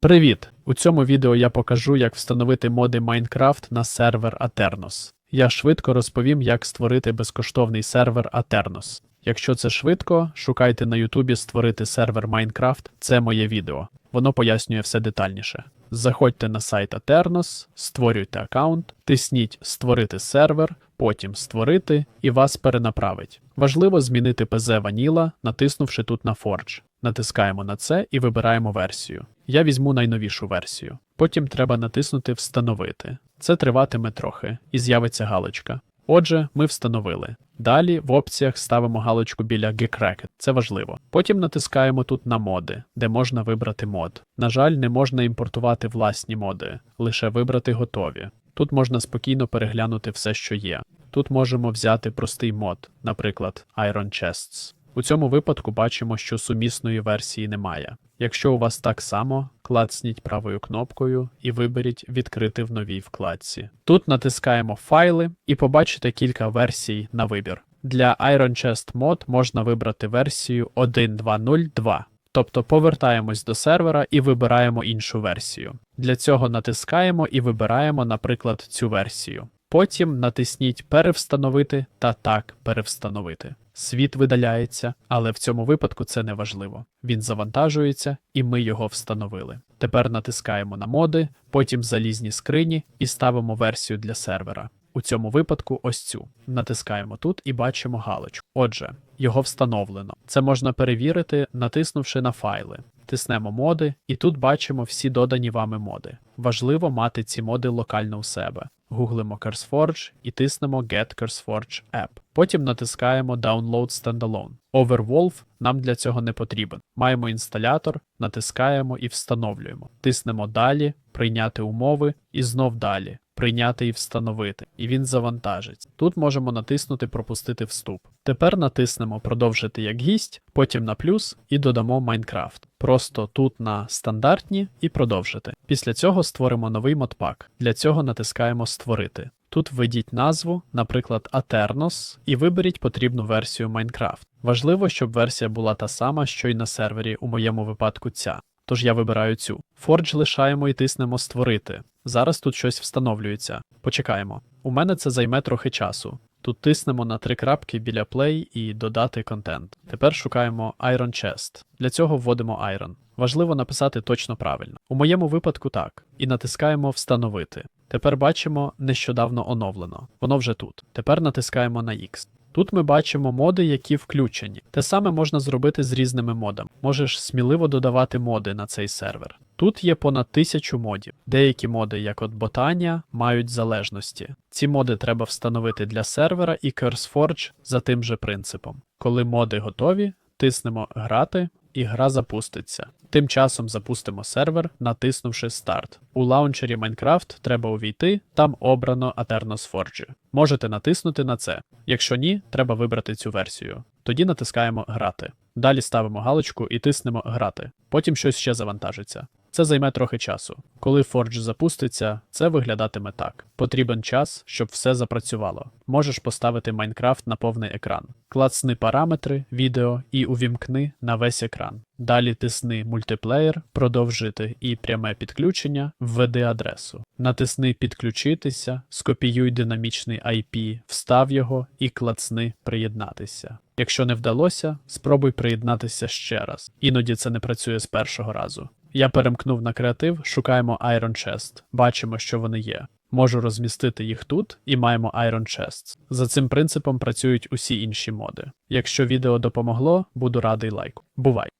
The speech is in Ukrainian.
Привіт! У цьому відео я покажу, як встановити моди Minecraft на сервер Aternos. Я швидко розповім, як створити безкоштовний сервер Aternos. Якщо це швидко, шукайте на Ютубі створити сервер Minecraft, це моє відео. Воно пояснює все детальніше. Заходьте на сайт Aternos, створюйте аккаунт, тисніть Створити сервер, потім Створити і вас перенаправить. Важливо змінити PZ Vanilla, натиснувши тут на Forge. Натискаємо на це і вибираємо версію. Я візьму найновішу версію. Потім треба натиснути Встановити. Це триватиме трохи, і з'явиться галочка. Отже, ми встановили. Далі в опціях ставимо галочку біля Gcracket. Це важливо. Потім натискаємо тут на моди, де можна вибрати мод. На жаль, не можна імпортувати власні моди, лише вибрати готові. Тут можна спокійно переглянути все, що є. Тут можемо взяти простий мод, наприклад, Iron Chests. У цьому випадку бачимо, що сумісної версії немає. Якщо у вас так само, клацніть правою кнопкою і виберіть Відкрити в новій вкладці. Тут натискаємо Файли і побачите кілька версій на вибір. Для Iron Chest Mod можна вибрати версію 1.2.0.2. Тобто повертаємось до сервера і вибираємо іншу версію. Для цього натискаємо і вибираємо, наприклад, цю версію. Потім натисніть Перевстановити та так перевстановити. Світ видаляється, але в цьому випадку це не важливо. Він завантажується, і ми його встановили. Тепер натискаємо на моди, потім залізні скрині і ставимо версію для сервера. У цьому випадку ось цю. Натискаємо тут і бачимо галочку. Отже, його встановлено. Це можна перевірити, натиснувши на файли. Тиснемо моди, і тут бачимо всі додані вами моди. Важливо мати ці моди локально у себе. Гуглимо CurseForge і тиснемо Get CurseForge App. Потім натискаємо Download Standalone. Overwolf нам для цього не потрібен. Маємо інсталятор, натискаємо і встановлюємо. Тиснемо Далі, прийняти умови і знов далі. Прийняти і встановити, і він завантажиться. Тут можемо натиснути Пропустити вступ. Тепер натиснемо Продовжити як гість, потім на плюс і додамо Minecraft. Просто тут на стандартні і продовжити. Після цього створимо новий модпак. Для цього натискаємо Створити. Тут введіть назву, наприклад, Aternos, і виберіть потрібну версію Minecraft. Важливо, щоб версія була та сама, що й на сервері, у моєму випадку ця. Тож я вибираю цю. Forge лишаємо і тиснемо Створити. Зараз тут щось встановлюється. Почекаємо. У мене це займе трохи часу. Тут тиснемо на три крапки біля Play і додати контент. Тепер шукаємо Iron Chest. Для цього вводимо Iron. Важливо написати точно правильно. У моєму випадку так. І натискаємо Встановити. Тепер бачимо нещодавно оновлено. Воно вже тут. Тепер натискаємо на X. Тут ми бачимо моди, які включені. Те саме можна зробити з різними модами. Можеш сміливо додавати моди на цей сервер. Тут є понад тисячу модів. Деякі моди, як от Ботанія, мають залежності. Ці моди треба встановити для сервера і CurseForge за тим же принципом. Коли моди готові, тиснемо Грати і гра запуститься. Тим часом запустимо сервер, натиснувши Старт. У лаунчері Minecraft треба увійти, там обрано Aternos Forge. Можете натиснути на це. Якщо ні, треба вибрати цю версію. Тоді натискаємо Грати. Далі ставимо галочку і тиснемо Грати. Потім щось ще завантажиться. Це займе трохи часу. Коли Forge запуститься, це виглядатиме так. Потрібен час, щоб все запрацювало. Можеш поставити Minecraft на повний екран. Клацни параметри, відео і увімкни на весь екран. Далі тисни мультиплеєр, продовжити і пряме підключення, введи адресу. Натисни Підключитися, скопіюй динамічний IP, встав його і клацни Приєднатися. Якщо не вдалося, спробуй приєднатися ще раз. Іноді це не працює з першого разу. Я перемкнув на креатив, шукаємо Iron Chest. Бачимо, що вони є. Можу розмістити їх тут і маємо Iron Chests. За цим принципом працюють усі інші моди. Якщо відео допомогло, буду радий лайку. Бувай!